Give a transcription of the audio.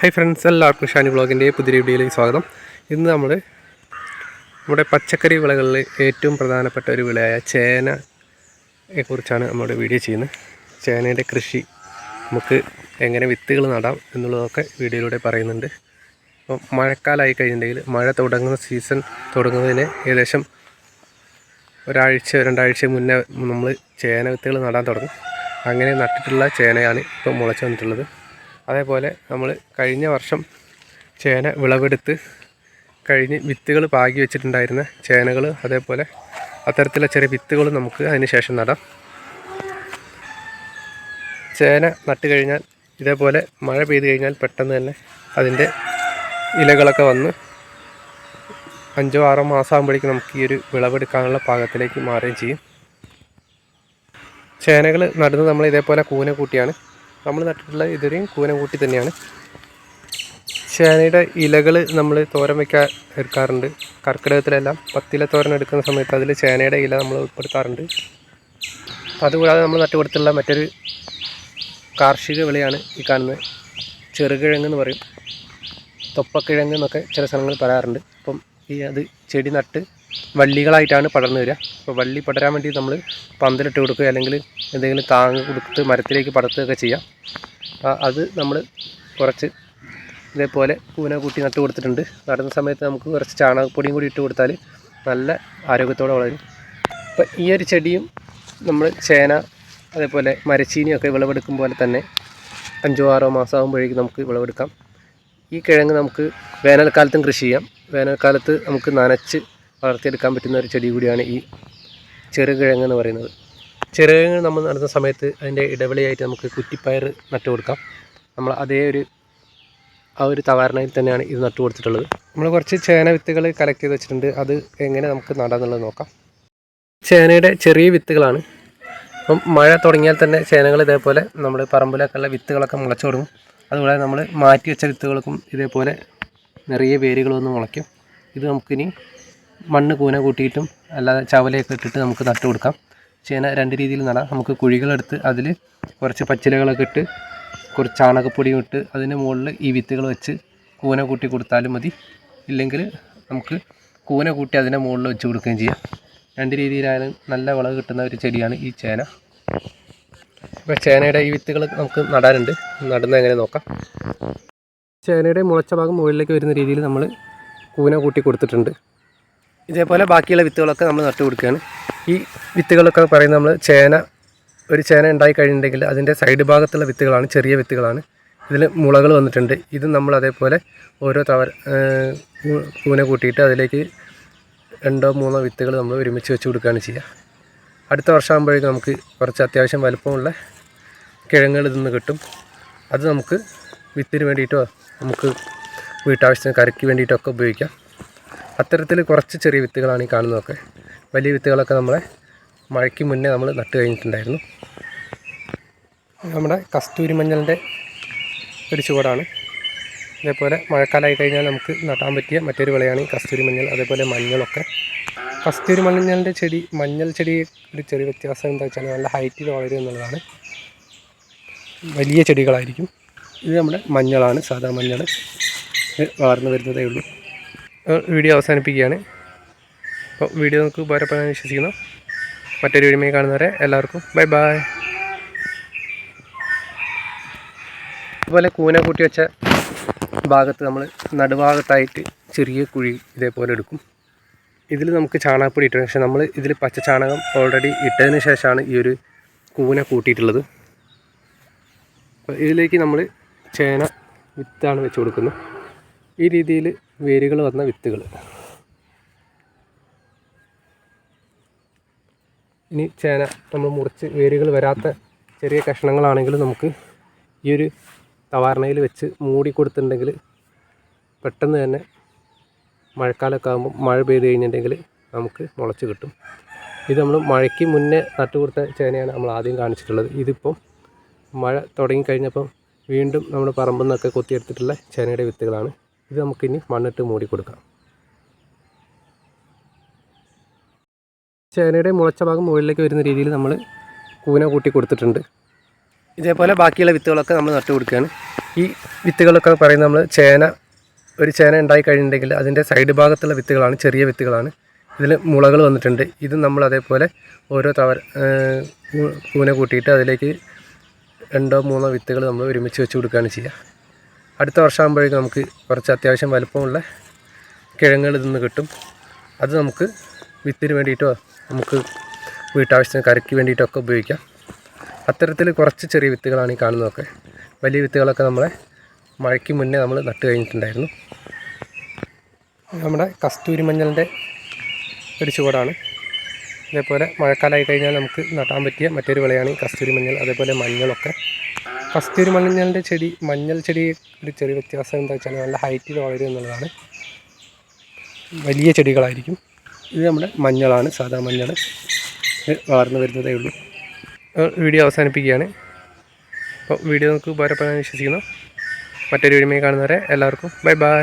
Hi friends എല്ലാവർക്കും ഷാനി ബ്ലോഗിന്റെ പുതിയ വീഡിയോയിലേക്ക് സ്വാഗതം. ഇന്ന് നമ്മൾ നമ്മുടെ പച്ചക്കറി വിളകളിൽ ഏറ്റവും പ്രധാനപ്പെട്ട ഒരു വിളയായ ചേനയെ കുറിച്ചാണ് നമ്മുടെ വീഡിയോ ചെയ്യുന്നത്. ചേനയുടെ കൃഷി നമുക്ക് എങ്ങനെ വിത്തുകൾ നടാം എന്നുള്ളതൊക്കെ വീഡിയോയിലൂടെ പറയുന്നുണ്ട്. അപ്പം മഴക്കാലമായി കഴിഞ്ഞിട്ടുണ്ടെങ്കിൽ മഴ തുടങ്ങുന്ന സീസൺ തുടങ്ങുന്നതിന് ഏകദേശം ഒരാഴ്ച രണ്ടാഴ്ച മുന്നേ നമ്മൾ ചേന വിത്തുകൾ നടാൻ തുടങ്ങും. അങ്ങനെ നട്ടിട്ടുള്ള ചേനയാണ് ഇപ്പോൾ മുളച്ച് വന്നിട്ടുള്ളത്. അതേപോലെ നമ്മൾ കഴിഞ്ഞ വർഷം ചേന വിളവെടുത്ത് കഴിഞ്ഞ് വിത്തുകൾ പാകി വെച്ചിട്ടുണ്ടായിരുന്ന ചേനകൾ അതേപോലെ അത്തരത്തിലെ ചെറിയ വിത്തുകൾ നമുക്ക് അതിന് ശേഷം നടാം. ചേന നട്ട് കഴിഞ്ഞാൽ ഇതേപോലെ മഴ പെയ്ത് കഴിഞ്ഞാൽ പെട്ടെന്ന് തന്നെ അതിന്റെ ഇലകളൊക്കെ വന്ന് അഞ്ചോ ആറോ മാസം ആകുമ്പോഴേക്കും നമുക്ക് ഈ ഒരു വിളവെടുക്കാനുള്ള പാകത്തിലേക്ക് മാറുകയും ചെയ്യും. ചേനകൾ നടുന്നത് നമ്മൾ ഇതേപോലെ കൂന കൂട്ടിയാണ്. നമ്മൾ നട്ടിട്ടുള്ള ഇതൊരു കൂന കൂട്ടി തന്നെയാണ്. ചേനയുടെ ഇലകൾ നമ്മൾ തോരൻ വയ്ക്കാൻ എടുക്കാറുണ്ട്. കർക്കിടകത്തിലെല്ലാം പത്തില തോരൻ എടുക്കുന്ന സമയത്ത് അതിൽ ചേനയുടെ ഇല നമ്മൾ ഉൾപ്പെടുത്താറുണ്ട്. അതുകൂടാതെ നമ്മൾ നട്ടുകൊടുത്തുള്ള മറ്റൊരു കാർഷിക വിളയാണ് ഈ കാണുന്നത്. ചെറുകിഴങ്ങ് എന്ന് പറയും. തൊപ്പക്കിഴങ്ങ് എന്നൊക്കെ ചില സ്ഥലങ്ങളിൽ പറയാറുണ്ട്. ഈ അത് ചെടി നട്ട് വള്ളികളായിട്ടാണ് പടർന്നു വരിക. അപ്പോൾ വള്ളി പടരാൻ വേണ്ടി നമ്മൾ പന്തലിട്ട് കൊടുക്കുക അല്ലെങ്കിൽ എന്തെങ്കിലും താങ്ങ് കൊടുത്ത് മരത്തിലേക്ക് പടർത്തുകയൊക്കെ ചെയ്യാം. അപ്പോൾ അത് നമ്മൾ കുറച്ച് ഇതേപോലെ കൂന കൂട്ടി നട്ട് കൊടുത്തിട്ടുണ്ട്. നടുന്ന സമയത്ത് നമുക്ക് കുറച്ച് ചാണകപ്പൊടിയും കൂടി ഇട്ട് കൊടുത്താൽ നല്ല ആരോഗ്യത്തോടെ വളരും. അപ്പോൾ ഈ ഒരു ചെടിയും നമ്മൾ ചേന അതേപോലെ മരച്ചീനിയൊക്കെ വിളവെടുക്കും പോലെ തന്നെ അഞ്ചോ ആറോ മാസമാകുമ്പോഴേക്കും നമുക്ക് വിളവെടുക്കാം. ഈ കിഴങ്ങ് നമുക്ക് വേനൽക്കാലത്തും കൃഷി ചെയ്യാം. വേനൽക്കാലത്ത് നമുക്ക് നനച്ച് വളർത്തിയെടുക്കാൻ പറ്റുന്ന ഒരു ചെടി കൂടിയാണ് ഈ ചെറുകിഴങ്ങ് എന്ന് പറയുന്നത്. ചെറുകിഴങ്ങ് നമ്മൾ നടുന്ന സമയത്ത് അതിന്റെ ഇടവിളയായിട്ട് നമുക്ക് കുറ്റിപ്പയർ നട്ടു കൊടുക്കാം. നമ്മൾ അതേ ഒരു ആ ഒരു തവാരണയിൽ തന്നെയാണ് ഇത് നട്ടു കൊടുത്തിട്ടുള്ളത്. നമ്മൾ കുറച്ച് ചേന വിത്തുകൾ കളക്ട് ചെയ്ത് വെച്ചിട്ടുണ്ട്. അത് എങ്ങനെ നമുക്ക് നടാന്നുള്ളത് നോക്കാം. ചേനയുടെ ചെറിയ വിത്തുകളാണ്. അപ്പം മഴ തുടങ്ങിയാൽ തന്നെ ചേനകൾ ഇതേപോലെ നമ്മൾ പറമ്പിലൊക്കെയുള്ള വിത്തുകളൊക്കെ മുളച്ചു തുടങ്ങും അതുകൂടാതെ നമ്മൾ മാറ്റി വെച്ച വിത്തുകൾക്കും ഇതേപോലെ നിറയെ വേരുകളൊന്നും മുളയ്ക്കും. ഇത് നമുക്കിനി മണ്ണ് കൂന കൂട്ടിയിട്ടും അല്ലാതെ ചവലയൊക്കെ ഇട്ടിട്ട് നമുക്ക് നട്ടു കൊടുക്കാം. ചേന രണ്ട് രീതിയിൽ നടാം. നമുക്ക് കുഴികളെടുത്ത് അതിൽ കുറച്ച് പച്ചിലകളൊക്കെ ഇട്ട് കുറച്ച് ചാണകപ്പൊടിയും ഇട്ട് അതിന് മുകളിൽ ഈ വിത്തുകൾ വെച്ച് കൂന കൂട്ടി കൊടുത്താലും മതി. ഇല്ലെങ്കിൽ നമുക്ക് കൂന കൂട്ടി അതിന്റെ മുകളിൽ വെച്ച് കൊടുക്കുകയും ചെയ്യാം. രണ്ട് രീതിയിലായാലും നല്ല വിളവ് കിട്ടുന്ന ഒരു ചെടിയാണ് ഈ ചേന. ഇപ്പോൾ ചേനയുടെ ഈ വിത്തുകൾ നമുക്ക് നടാനുണ്ട്. നടുന്നത് എങ്ങനെ നോക്കാം. ചേനയുടെ മുളച്ച ഭാഗം മുകളിലേക്ക് വരുന്ന രീതിയിൽ നമ്മൾ കൂന കൂട്ടി കൊടുത്തിട്ടുണ്ട്. ഇതേപോലെ ബാക്കിയുള്ള വിത്തുകളൊക്കെ നമ്മൾ നട്ടു കൊടുക്കുകയാണ്. ഈ വിത്തുകളൊക്കെ പറയുന്നത് നമ്മൾ ചേന ഒരു ചേന ഉണ്ടായി കഴിഞ്ഞിട്ടുണ്ടെങ്കിൽ അതിന്റെ സൈഡ് ഭാഗത്തുള്ള വിത്തുകളാണ് ചെറിയ വിത്തുകളാണ്. ഇതിൽ മുളകൾ വന്നിട്ടുണ്ട്. ഇത് നമ്മൾ അതേപോലെ ഓരോ തവർ കൂന കൂട്ടിയിട്ട് അതിലേക്ക് രണ്ടോ മൂന്നോ വിത്തുകൾ നമ്മൾ ഒരുമിച്ച് വെച്ച് കൊടുക്കുകയാണ് ചെയ്യുക. അടുത്ത വർഷം ആകുമ്പോഴേക്കും നമുക്ക് കുറച്ച് അത്യാവശ്യം വലുപ്പമുള്ള കിഴങ്ങുകൾ ഇതിന്ന് കിട്ടും. അത് നമുക്ക് വിത്തിന് വേണ്ടിയിട്ടോ നമുക്ക് വീട്ടാവശ്യത്തിന് കറിക്ക് വേണ്ടിയിട്ടൊക്കെ ഉപയോഗിക്കാം. അത്തരത്തിൽ കുറച്ച് ചെറിയ വിത്തുകളാണ് ഈ കാണുന്നതൊക്കെ. വലിയ വിത്തുകളൊക്കെ നമ്മളെ മഴയ്ക്ക് മുന്നേ നമ്മൾ നട്ട് കഴിഞ്ഞിട്ടുണ്ടായിരുന്നു. നമ്മുടെ കസ്തൂരി മഞ്ഞളിന്റെ ഒരു ചുവടാണ്. ഇതേപോലെ മഴക്കാലമായി കഴിഞ്ഞാൽ നമുക്ക് നട്ടാൻ പറ്റിയ മറ്റൊരു വിളയാണ് ഈ കസ്തൂരി മഞ്ഞൾ അതേപോലെ മഞ്ഞളൊക്കെ. കസ്തൂരി മഞ്ഞളിന്റെ ചെടി മഞ്ഞൾ ചെടി ഒരു ചെറിയ വ്യത്യാസം എന്താ വെച്ചാൽ നല്ല ഹൈറ്റിൽ വളരും എന്നുള്ളതാണ്. വലിയ ചെടികളായിരിക്കും. ഇത് നമ്മുടെ മഞ്ഞളാണ് സാധാ മഞ്ഞൾ വളർന്നു വരുന്നതേ ഉള്ളൂ. വീഡിയോ അവസാനിപ്പിക്കുകയാണ്. അപ്പോൾ വീഡിയോ നമുക്ക് ഉപകാരപ്പെടാൻ വിശ്വസിക്കുന്നു. മറ്റൊരു വീഡിയോ കാണുന്നവരെ എല്ലാവർക്കും ബൈ ബൈ. അതുപോലെ കൂന കൂട്ടി വെച്ച ഭാഗത്ത് നമ്മൾ നടുഭാഗത്തായിട്ട് ചെറിയ കുഴി ഇതേപോലെ എടുക്കും. ഇതിൽ നമുക്ക് ചാണകപ്പൊടി ഇട്ടു പക്ഷേ നമ്മൾ ഇതിൽ പച്ച ചാണകം ഓൾറെഡി ഇട്ടതിന് ശേഷമാണ് ഈ ഒരു കൂന കൂട്ടിയിട്ടുള്ളത്. അപ്പോൾ ഇതിലേക്ക് നമ്മൾ ചേന വിത്താണ് വെച്ച് കൊടുക്കുന്നത് ഈ രീതിയിൽ വേരുകൾ വന്ന വിത്തുകൾ ഇനി ചേന നമ്മൾ മുറിച്ച് വേരുകൾ വരാത്ത ചെറിയ കഷ്ണങ്ങളാണെങ്കിൽ നമുക്ക് ഈ ഒരു തവാരണയിൽ വെച്ച് മൂടി കൊടുത്തിട്ടുണ്ടെങ്കിൽ പെട്ടെന്ന് തന്നെ മഴക്കാലമൊക്കെ ആകുമ്പോൾ മഴ പെയ്ത് കഴിഞ്ഞിട്ടുണ്ടെങ്കിൽ നമുക്ക് മുളച്ച് കിട്ടും. ഇത് നമ്മൾ മഴയ്ക്ക് മുന്നേ നട്ടു കൊടുത്ത ചേനയാണ് നമ്മൾ ആദ്യം കാണിച്ചിട്ടുള്ളത്. ഇതിപ്പം മഴ തുടങ്ങിക്കഴിഞ്ഞപ്പം വീണ്ടും നമ്മൾ പറമ്പിൽ നിന്നൊക്കെ കൊത്തിയെടുത്തിട്ടുള്ള ചേനയുടെ വിത്തുകളാണ്. ഇത് നമുക്കിനി മണ്ണിട്ട് മൂടി കൊടുക്കാം. ചേനയുടെ മുളച്ച ഭാഗം മുകളിലേക്ക് വരുന്ന രീതിയിൽ നമ്മൾ കൂന കൂട്ടി കൊടുത്തിട്ടുണ്ട്. ഇതേപോലെ ബാക്കിയുള്ള വിത്തുകളൊക്കെ നമ്മൾ നട്ടു കൊടുക്കുകയാണ് ഈ വിത്തുകളൊക്കെ പറയുന്നത് നമ്മൾ ചേന ഒരു ചേന ഉണ്ടായി കഴിഞ്ഞിട്ടുണ്ടെങ്കിൽ അതിന്റെ സൈഡ് ഭാഗത്തുള്ള വിത്തുകളാണ് ചെറിയ വിത്തുകളാണ്. ഇതിൽ മുളകൾ വന്നിട്ടുണ്ട്. ഇത് നമ്മൾ അതേപോലെ ഓരോ തവർ പൂനെ കൂട്ടിയിട്ട് അതിലേക്ക് രണ്ടോ മൂന്നോ വിത്തുകൾ നമ്മൾ ഒരുമിച്ച് വെച്ച് കൊടുക്കുകയാണ് ചെയ്യുക. അടുത്ത വർഷമാകുമ്പോഴേക്കും നമുക്ക് കുറച്ച് അത്യാവശ്യം വലുപ്പമുള്ള കിഴങ്ങുകൾ ഇതിന്ന് കിട്ടും. അത് നമുക്ക് വിത്തിന് വേണ്ടിയിട്ടോ നമുക്ക് വീട്ടാവശ്യത്തിന് കറിക്ക് വേണ്ടിയിട്ടൊക്കെ ഉപയോഗിക്കാം. അത്തരത്തിൽ കുറച്ച് ചെറിയ വിത്തുകളാണ് ഈ കാണുന്നതൊക്കെ. വലിയ വിത്തുകളൊക്കെ നമ്മളെ മഴയ്ക്ക് മുന്നേ നമ്മൾ നട്ട് കഴിഞ്ഞിട്ടുണ്ടായിരുന്നു. നമ്മുടെ കസ്തൂരി മഞ്ഞളിന്റെ ഒരു ചുവടാണ്. അതേപോലെ മഴക്കാലമായി കഴിഞ്ഞാൽ നമുക്ക് നട്ടാൻ പറ്റിയ മറ്റൊരു വിളയാണ് ഈ കസ്തൂരി മഞ്ഞൾ അതേപോലെ മഞ്ഞളൊക്കെ. കസ്തൂരി മഞ്ഞളിന്റെ ചെടി മഞ്ഞൾ ചെടി ഒരു ചെറിയ വ്യത്യാസം എന്താ വെച്ചാൽ നല്ല ഹൈറ്റിൽ വളരും എന്നുള്ളതാണ്. വലിയ ചെടികളായിരിക്കും. ഇത് നമ്മുടെ മഞ്ഞളാണ് സാധാ മഞ്ഞൾ. വളർന്നു വരുന്നതേ ഉള്ളൂ. വീഡിയോ അവസാനിപ്പിക്കുകയാണ്. അപ്പോൾ വീഡിയോ നമുക്ക് ഉപകാരപ്പെടാൻ വിശ്വസിക്കുന്നു. മറ്റൊരു വീഡിയോ കാണുന്നവരെ എല്ലാവർക്കും ബൈ ബൈ.